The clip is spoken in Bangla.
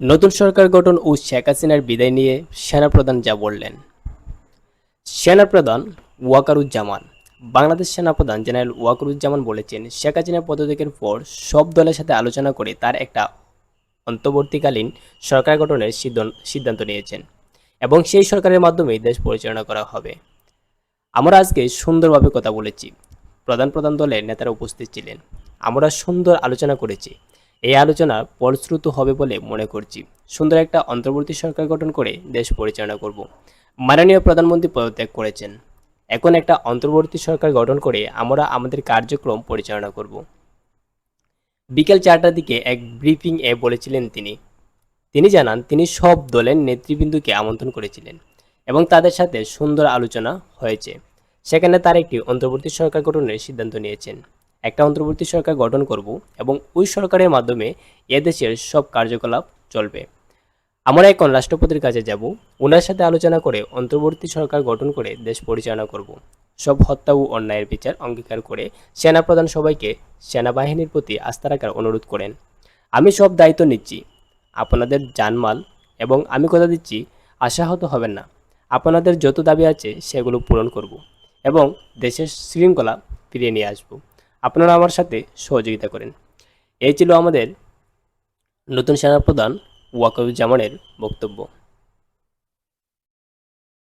নতুন সরকার গঠন ও শেখ হাসিনার বিদায় নিয়ে সেনাপ্রধান যা বললেন। সেনাপ্রধান ওয়াকারুজ্জামান। বাংলাদেশ সেনাপ্রধান জেনারেল ওয়াকারুজ্জামান বলেছেন, শেখ হাসিনা পদত্যাগের পর সব দলের সাথে আলোচনা করে তার একটা অন্তর্বর্তীকালীন সরকার গঠনের সিদ্ধান্ত নিয়েছেন এবং সেই সরকারের মাধ্যমে দেশ পরিচালনা করা হবে। আমরা আজকে সুন্দরভাবে কথা বলেছি। প্রধান প্রধান দলের নেতারা উপস্থিত ছিলেন। আমরা সুন্দর আলোচনা করেছি। এই আলোচনা ফলশ্রুত হবে বলে মনে করছি। সুন্দর একটা অন্তর্বর্তী সরকার গঠন করে দেশ পরিচালনা করব। মাননীয় প্রধানমন্ত্রী পদত্যাগ করেছেন। এখন একটা অন্তর্বর্তী সরকার গঠন করে আমরা আমাদের কার্যক্রম পরিচালনা করব। বিকেল চারটার দিকে এক ব্রিফিং এ বলেছিলেন তিনি। তিনি জানান, তিনি সব দলের নেতৃবৃন্দকে আমন্ত্রণ করেছিলেন এবং তাদের সাথে সুন্দর আলোচনা হয়েছে। সেখানে তার একটি অন্তর্বর্তী সরকার গঠনের সিদ্ধান্ত নিয়েছেন। একটা অন্তর্বর্তী সরকার গঠন করব এবং ওই সরকারের মাধ্যমে এদেশের সব কার্যকলাপ চলবে। আমরা এখন রাষ্ট্রপতির কাছে যাব, ওনার সাথে আলোচনা করে অন্তর্বর্তী সরকার গঠন করে দেশ পরিচালনা করব। সব হত্যা ও অন্যায়ের বিচার অঙ্গীকার করে সেনাপ্রধান সবাইকে সেনাবাহিনীর প্রতি আস্থা রাখার অনুরোধ করেন। আমি সব দায়িত্ব নিচ্ছি, আপনাদের জানমাল এবং আমি কথা দিচ্ছি, আশাহত হবেন না। আপনাদের যত দাবি আছে সেগুলো পূরণ করব এবং দেশের শৃঙ্খলা ফিরিয়ে নিয়ে আসব। আপনারা আমার সাথে সহযোগিতা করেন। এই ছিল আমাদের নতুন সেনাপ্রধান ওয়াকবুজ্জামানের বক্তব্য।